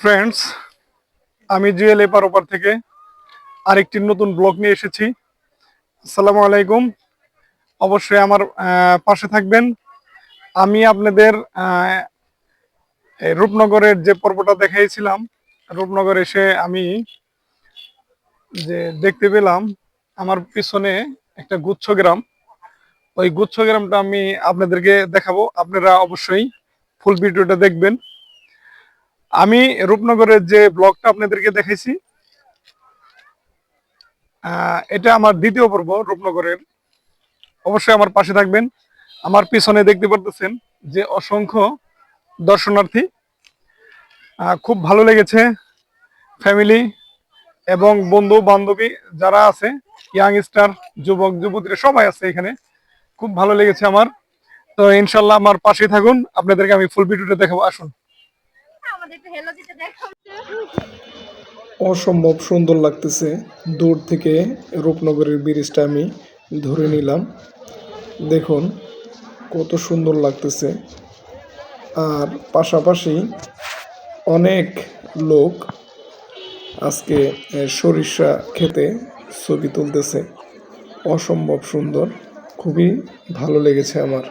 Friends আমি জুয়েল এপার ওপার থেকে আরেকটি নতুন ব্লগ নিয়ে এসেছি। আসসালামু আলাইকুম। অবশ্যই আমার পাশে থাকবেন। আমি আপনাদের রূপনগরের যে পর্বটা দেখাইছিলাম, রূপনগর এসে আমি যে দেখতে পেলাম, আমার পিছনে একটা গুচ্ছ গ্রাম। ওই গুচ্ছ গ্রামটা আমি আপনাদেরকে দেখাবো। আপনারা অবশ্যই ফুল ভিডিওটা দেখবেন। আমি রূপনগরের যে ব্লগটা আপনাদেরকে দেখাইছি এটা আমার দ্বিতীয় পর্ব রূপনগরের। অবশ্যই আমার পাশে থাকবেন। আমার পিছনে দেখতে পারতেছেন যে অসংখ্য দর্শনার্থী খুব ভালো লেগেছে ফ্যামিলি এবং বন্ধু বান্ধবী যারা আছে ইয়াংস্টার যুবক, যুবতীরা সবাই আছে এখানে। খুব ভালো লেগেছে আমার। তো ইনশাল্লাহ আমার পাশে থাকুন। আপনাদেরকে আমি ফুল ভিডিওটা দেখাবো। আসুন আমাদের একটু হেলো দিতে দেখো অসম্ভব সুন্দর লাগতেছে। দূর থেকে রূপনগরের ব্রিজটা আমি ধরে নিলাম। দেখুন, কত সুন্দর লাগতেছে। আর পাশাপাশি অনেক লোক আজকে সরিষা খেতে ছবি তুলতেছে। অসম্ভব সুন্দর। খুবই ভালো লেগেছে আমার।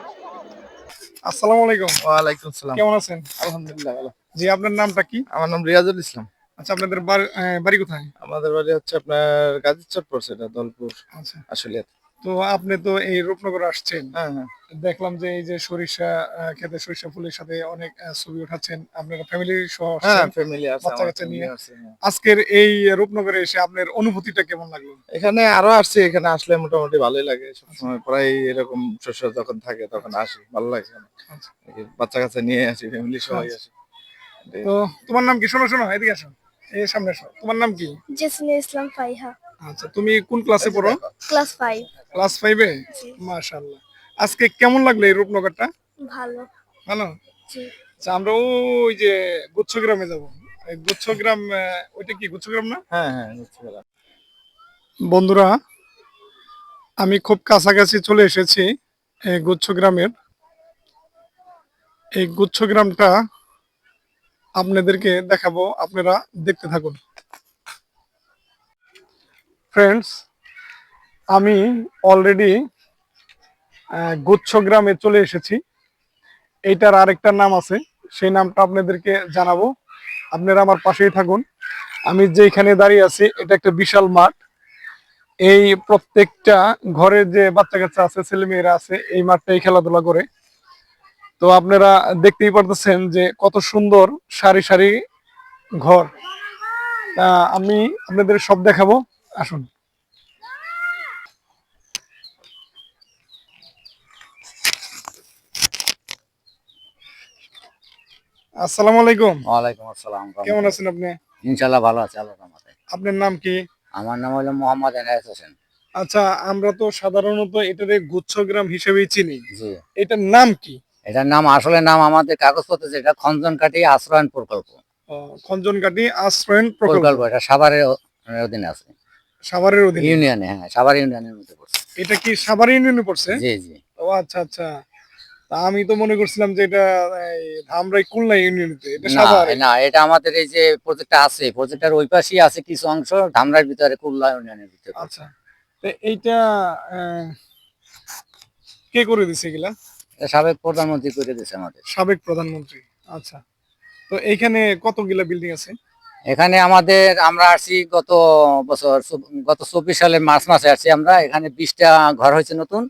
আসসালামু আলাইকুম। ওয়ালাইকুম আসসালাম কেমন আছেন? আলহামদুলিল্লাহ ভালো। জি আপনার নামটা কি? আমার নাম রিয়াজুল ইসলাম। আচ্ছা আপনাদের বাড়ি বাড়ি কোথায়? আমাদের বাড়ি হচ্ছে আপনার গাজীচর পড়ছে এটা দলপুর আচ্ছা। আসলে তো আপনি তো এই রূপনগর আসছেন। হ্যাঁ হ্যাঁ। দেখলাম যে এই যে সরিষা খেতে সরিষা ফুলের সাথে অনেক ছবি উঠাচ্ছেন। আপনারা ফ্যামিলি সহ হ্যাঁ ফ্যামিলি বাচ্চা নিয়ে। আজকের এই রূপনগরে এসে আপনার অনুভূতিটা কেমন লাগল? এখানে আরও আসছি এখানে আসলে মোটামুটি ভালোই লাগে। সবসময় প্রায় এরকম শস্য যখন থাকে তখন আসি ভালো লাগে। আচ্ছা। বাচ্চা কাচ্চা নিয়ে আসি ফ্যামিলি সবাই আচ্ছা। আসি। তো তোমার নাম কি? শোনো শোনো এদিকে আসো। এই সামনে আসো। তোমার নাম কি? জেসমিন ইসলাম ফাইহা। আচ্ছা তুমি কোন ক্লাসে পড়ো? ক্লাস ফাইভ ক্লাস ফাইভে জি। মাশাআল্লাহ। আজকে কেমন লাগল এই রূপনগরটা? ভালো। ভালো? জি। আচ্ছা আমরা ওই যে গুচ্ছগ্রামে যাব। এই গুচ্ছগ্রাম আহ, ওইটা কি গুচ্ছগ্রাম না? হ্যাঁ হ্যাঁ বুঝতে পারলাম। বন্ধুরা আমি খুব কাছাকাছি চলে এসেছি এই গুচ্ছ গ্রামের এই গুচ্ছ গ্রামটা আপনাদেরকে দেখাবো আপনারা দেখতে থাকুন। ফ্রেন্ডস আমি অলরেডি গুচ্ছ গ্রামে চলে এসেছি। এইটার আরেকটা নাম আছে, সেই নামটা আপনাদেরকে জানাব। আপনারা আমার পাশেই থাকুন। আমি যেখানে দাঁড়িয়ে আছি, এটা একটা বিশাল মাঠ। এই প্রত্যেকটা ঘরের যে বাচ্চা কাচ্চা আছে ছেলে মেয়েরা আছে, এই মাঠটাই খেলাধুলা করে। তো আপনারা দেখতেই পারতেছেন যে কত সুন্দর সারি সারি ঘর। আমি আপনাদের সব দেখাবো। আসুন। আসসালামু আলাইকুম। ওয়ালাইকুম আসসালাম। কেমন আছেন আপনি? ইনশাল্লাহ ভালো আছে আল্লাহ রহমতে। আপনার নাম কি? আমার নাম হলো মোহাম্মদ এনায়েত হোসেন। আচ্ছা আমরা তো সাধারণত এটারে গুচ্ছগ্রাম হিসেবেই চিনি। জি। এটার নাম কি? এটার নাম আসলে নাম আমাদের কাগজপত্র যেটা খঞ্জন কাটি আশ্রয়ন প্রকল্প খঞ্জনকাটি আশ্রয়ন প্রকল্প এটা সাভারের অধীনে আছে। সাভারের অধীনে? ইউনিয়নে হ্যাঁ সাভার ইউনিয়নের মধ্যে পড়ছে। এটা কি সাভার ইউনিয়নে পড়ছে? জি জি। ও আচ্ছা আচ্ছা। তা আমি তো মনে করছিলাম যে এটা ধামরাই খুলনা ইউনিয়নেতে এটা সাভার। না এটা আমাদের এই যে প্রজেক্টটা আছে প্রজেক্টের ওই পাশেই আছে কিছু অংশ ধামরার ভিতরে কুল্লা ইউনিয়নের ভিতরে আচ্ছা। তো এইটা কে করে দিছে এগুলা? সাবেক প্রধানমন্ত্রী করে দিয়েছে আমাদের। সাবেক প্রধানমন্ত্রী আচ্ছা। তো এইখানে কতগুলা বিল্ডিং আছে? এখানে আমাদের আমরা আসছি গত বছর গত চব্বিশ সালের মার্চ মাসে আসছি আমরা। এখানে বিশটা ঘর হয়েছে নতুন।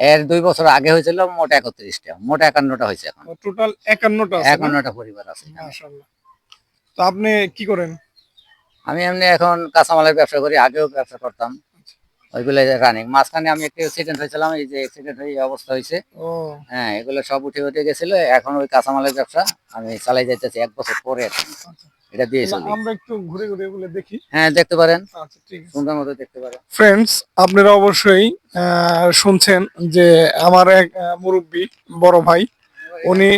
এর দুই বছর আগে হয়েছিল মোট একত্রিশটা। মোট একান্নটা হয়েছে এখন। টোটাল একান্নটা একান্নটা পরিবার আছে তো আপনি কি করেন? আমি এমনি এখন কাঁচামালের ব্যবসা করি আগেও ব্যবসা করতাম। ওইগুলো রানিং মাঝখানে আমি একটু অ্যাক্সিডেন্ট হয়েছিলাম এই যে অ্যাক্সিডেন্ট হয়ে অবস্থা হয়েছে। হ্যাঁ এগুলো সব উঠে উঠে গেছিল এখন ওই কাঁচামালের ব্যবসা আমি চালাই যাইতেছি এক বছর পরে। এটা দিয়ে না, চলি। আমরা একটু ঘুরে ঘুরে এগুলো দেখি। হ্যাঁ দেখতে পারেন। আচ্ছা ঠিক আছে। সুন্দর মতো দেখতে পারেন। ফ্রেন্ডস আপনারা অবশ্যই শুনছেন যে আমার এক মুরব্বী বড় ভাই উনি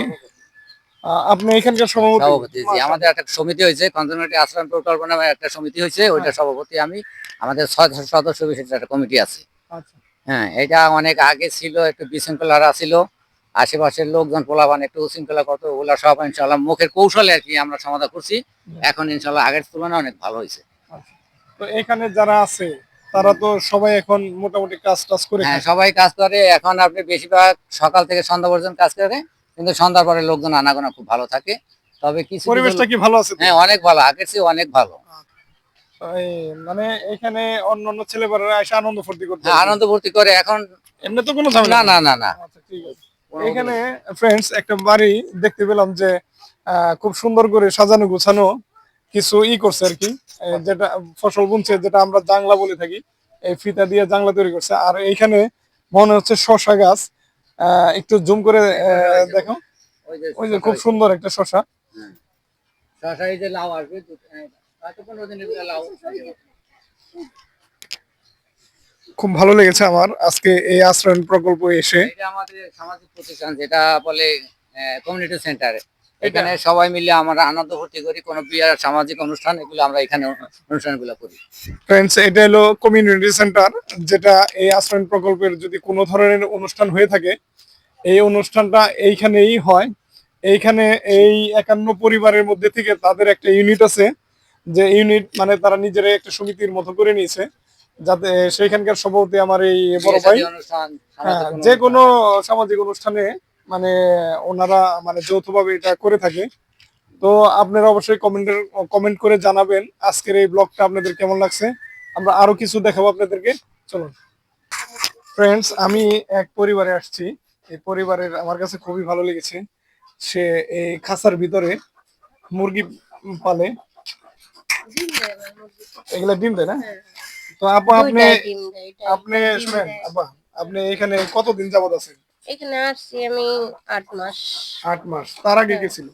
আপনি এখানকার সভাপতি। জি আমাদের একটা সমিতি হয়েছে কনজনমেন্টি আশ্রম প্রকল্প নামে একটা সমিতি হয়েছে ওইটা সভাপতি আমি আমাদের ছয় সদস্য বিশিষ্ট একটা কমিটি আছে। আচ্ছা। হ্যাঁ এটা অনেক আগে ছিল একটু বিশৃঙ্খলা ছিল। আশেপাশের লোকজন পোলাবান একটু উশৃঙ্খলা করতো ওগুলা সব ইনশাল্লাহ মুখের কৌশলে আর কি আমরা সমাধান করছি। এখন ইনশাল্লাহ আগের তুলনায় অনেক ভালো হয়েছে। তো এখানে যারা আছে তারা তো সবাই এখন মোটামুটি কাজ টাজ করে হ্যাঁ সবাই কাজ করে। এখন আপনি বেশিরভাগ সকাল থেকে সন্ধ্যা পর্যন্ত কাজ করে কিন্তু সন্ধ্যার পরে লোকজন আনাগোনা খুব ভালো থাকে। তবে কিছু পরিবেশটা কি ভালো আছে? হ্যাঁ অনেক ভালো। আগের চেয়ে অনেক ভালো। এই মানে এখানে অন্য অন্য ছেলেপেলেরা এসে আনন্দ ফুর্তি করতে হ্যাঁ, আনন্দ ভর্তি করে। এখন এমনি তো কোনো না না না না। আচ্ছা ঠিক আছে। এখানে ফ্রেন্ডস একটা বাড়ি দেখতে পেলাম যে আহ, খুব সুন্দর করে সাজানো গোছানো কিছু ই করছে আর কি। যেটা ফসল বুনছে যেটা আমরা জাংলা বলে থাকি এই ফিতা দিয়ে জাংলা তৈরি করছে। আর এইখানে মনে হচ্ছে শশা গাছ। আহ, একটু জুম করে আহ, দেখো। ওই যে ওই যে খুব সুন্দর একটা শশা শশা এই যে লাউ আসবে খুব ভালো লেগেছে আমার। আজকে এই আশ্রয়ণ প্রকল্প এসে। এটা আমাদের সামাজিক প্রতিষ্ঠান যেটা বলে কমিউনিটি সেন্টার এখানে সবাই মিলে আমরা আনন্দ ভর্তি করি। কোনো বিয়ার সামাজিক অনুষ্ঠান এগুলো আমরা এখানে অনুষ্ঠানগুলো করি। ফ্রেন্ডস এটা হলো কমিউনিটি সেন্টার যেটা এই আশ্রয়ণ প্রকল্পের যদি কোনো ধরনের অনুষ্ঠান হয়ে থাকে এই অনুষ্ঠানটা এইখানেই হয়। এইখানে এই একান্ন পরিবারের মধ্যে থেকে তাদের একটা ইউনিট আছে যে ইউনিট মানে তারা নিজেরাই একটা সমিতির মতো করে নিয়েছে। যাতে সেইখানকার সভাপতি আমার এই বড় ভাই। হ্যাঁ যে কোনো সামাজিক অনুষ্ঠানে মানে ওনারা মানে যৌথভাবে এটা করে থাকে। তো আপনারা অবশ্যই কমেন্টের কমেন্ট করে জানাবেন আজকের এই ব্লগটা আপনাদের কেমন লাগছে। আমরা আরও কিছু দেখাবো আপনাদেরকে। চলুন। ফ্রেন্ডস আমি এক পরিবারে আসছি। এই পরিবারের আমার কাছে খুবই ভালো লেগেছে। সে এই খাসার ভিতরে মুরগি পালে। এগুলা ডিম দেয় না? তো আপা আপনি আপনি শুনেন আপা আপনি এখানে কতদিন যাবত আছেন? এখানে আসছি আমি আট মাস। আট মাস। তার আগে হ্যাঁ। গেছিল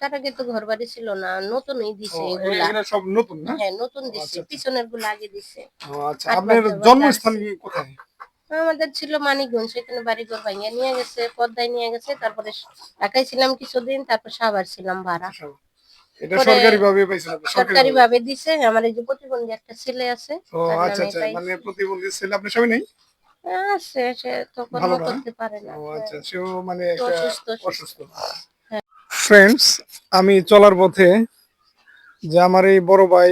তার আগে তো ঘর বাড়ি ছিল না নতুনই দিছে এগুলা। এগুলা সব নতুন না? হ্যাঁ নতুন দিছে আচ্ছা, আচ্ছা। পিছনেরগুলো আগে দিছে। ও, আচ্ছা আপনার জন্মস্থান কোথায়? আমাদের ছিল মানিকগঞ্জ সেখানে বাড়ি ঘর ভাঙিয়ে নিয়ে গেছে পদ্মায় নিয়ে গেছে তারপরে ঢাকায় ছিলাম কিছুদিন তারপর সাভার ছিলাম ভাড়া। এটা পরে সরকারি ভাবে? পাইছেন আপনি, দিছে। আমার এই যে প্রতিবন্ধী একটা ছেলে আছে ও আচ্ছা আচ্ছা। মানে প্রতিবন্ধী ছেলে আপনার স্বামী নেই? আছে সে তো কর্ম করতে পারে না। ও আচ্ছা সেও মানে একটা অসুস্থ, ফ্রেন্ডস আমি চলার পথে যে আমার এই বড় ভাই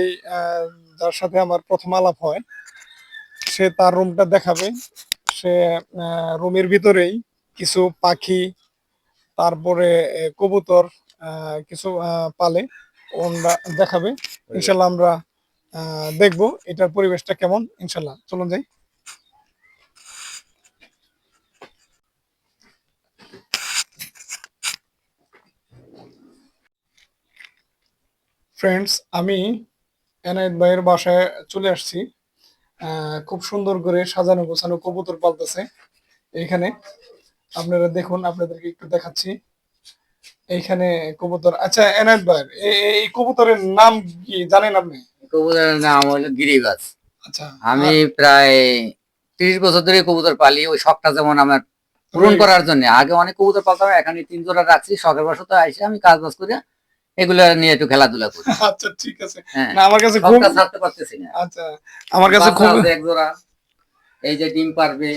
যার সাথে আমার প্রথম আলাপ হয় সে তার রুমটা দেখাবে। সে রুমের ভিতরেই কিছু পাখি তারপরে কবুতর কিছু পালে ওনরা দেখাবে। ইনশাল্লাহ আমরা দেখব এটার পরিবেশটা কেমন। ইনশাল্লাহ, চলুন যাই। ফ্রেন্ডস আমি এনায়েত ভাইয়ের বাসায় চলে আসছি। খুব সুন্দর করে সাজানো গোছানো কবুতর পালতেছে এখানে। আপনারা দেখুন, আপনাদেরকে একটু দেখাচ্ছি। এইখানে কবুতর। আচ্ছা এনায়েত ভাই এই কবুতরের নাম কি জানেন আপনি? কবুতরের নাম হলো গিরিবাজ। আচ্ছা আমি প্রায় তিরিশ বছর ধরে কবুতর পালি ওই শখটা যেমন আমার পূরণ করার জন্য। আগে অনেক কবুতর পালতাম এখন তিন জোড়া রাখছি শখের বসত আইসে আমি কাজ বাজ করে এগুলো নিয়ে একটু খেলাধুলা করি। আচ্ছা ঠিক আছে। হ্যাঁ না আমার কাছে খুব ছাড়তে পারতেছি না। আচ্ছা আমার কাছে খুব এক জোড়া এই যে ডিম পারবে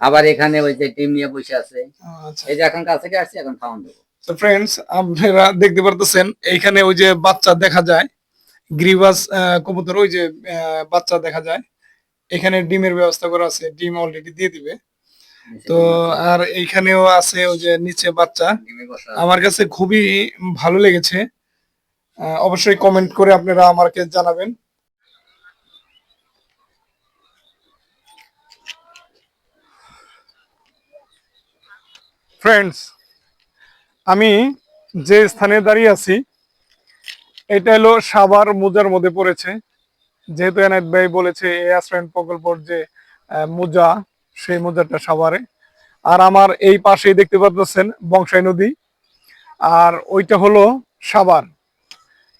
আবার এখানে ওই যে ডিম নিয়ে বসে আছে। আচ্ছা। এই যে এখন কাছ থেকে আসছি এখন খাওয়ান দেবো। তো ফ্রেন্ডস আপনারা দেখতে পারতেছেন এইখানে ওই যে বাচ্চা দেখা যায় গ্রিভাস কবুতর ওই যে বাচ্চা দেখা যায়। এখানে ডিমের ব্যবস্থা করা আছে ডিম অলরেডি দিয়ে দিবে। তো আর এইখানেও আছে ওই যে নিচে বাচ্চা। আমার কাছে খুবই ভালো লেগেছে। অবশ্যই কমেন্ট করে আপনারা আমাকে জানাবেন। ফ্রেন্ডস আমি যে স্থানে দাঁড়িয়ে আছি, এটা হলো সাভার মোজার মধ্যে পড়েছে। যেহেতু এনায়েত ভাই বলেছে এই আশ্রয়ণ প্রকল্পর যে মোজা, সেই মোজাটা সাভারে। আর আমার এই পাশেই দেখতে পাচ্ছেন বংশাই নদী। আর ওইটা হলো সাভার।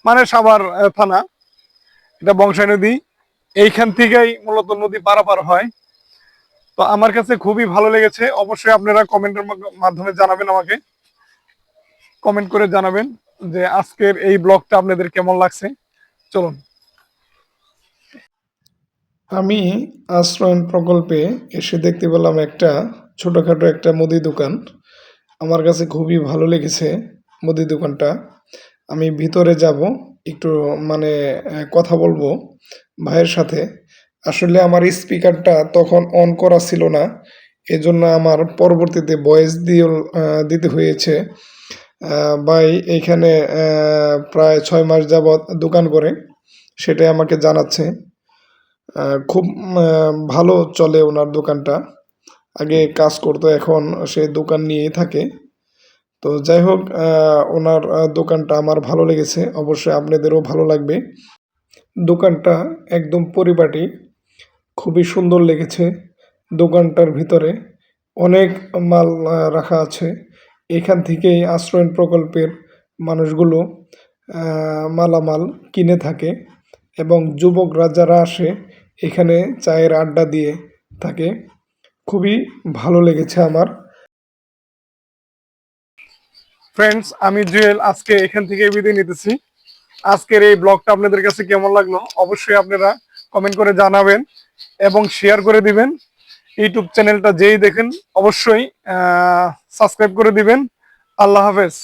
মানে সাভার থানা। এটা বংশাই নদী। এইখান থেকেই মূলত নদী পারাপার হয়। তো আমার কাছে খুবই ভালো লেগেছে। অবশ্যই আপনারা কমেন্টের মাধ্যমে জানাবেন আমাকে। কমেন্ট করে জানাবেন যে আজকের এই ব্লগটা আপনাদের কেমন লাগছে। চলুন। আমি আশ্রয়ণ প্রকল্পে এসে দেখতে পেলাম একটা ছোটখাটো একটা মুদি দোকান। আমার কাছে খুবই ভালো লেগেছে মুদি দোকানটা। আমি ভিতরে যাব, একটু মানে কথা বলব ভাইয়ের সাথে। আসলে আমার স্পিকারটা তখন অন করা ছিল না, এজন্য আমার পরবর্তীতে ভয়েস দিয়ে দিতে হয়েছে। ভাই এইখানে প্রায় ছয় মাস যাবৎ দোকান করে, সেটাই আমাকে জানাচ্ছে। খুব ভালো চলে ওনার দোকানটা। আগে কাজ করতো, এখন সে দোকান নিয়েই থাকে। তো যাই হোক ওনার দোকানটা আমার ভালো লেগেছে, অবশ্যই আপনাদেরও ভালো লাগবে। দোকানটা একদম পরিপাটি, খুবই সুন্দর লেগেছে। দোকানটার ভিতরে অনেক মাল রাখা আছে। এখান থেকেই আশ্রয়ণ প্রকল্পের মানুষগুলো মালামাল কিনে থাকে এবং যুবকরা যারা আসে এখানে চায়ের আড্ডা দিয়ে থাকে। খুবই ভালো লেগেছে আমার। ফ্রেন্ডস আমি জুয়েল, আজকে এখান থেকে বিদায় নিতেছি। আজকের এই ব্লগটা আপনাদের কাছে কেমন লাগল? অবশ্যই আপনারা কমেন্ট করে জানাবেন এবং শেয়ার করে দিবেন। ইউটিউব চ্যানেলটা যেই দেখেন অবশ্যই সাবস্ক্রাইব করে দিবেন। আল্লাহ হাফেজ।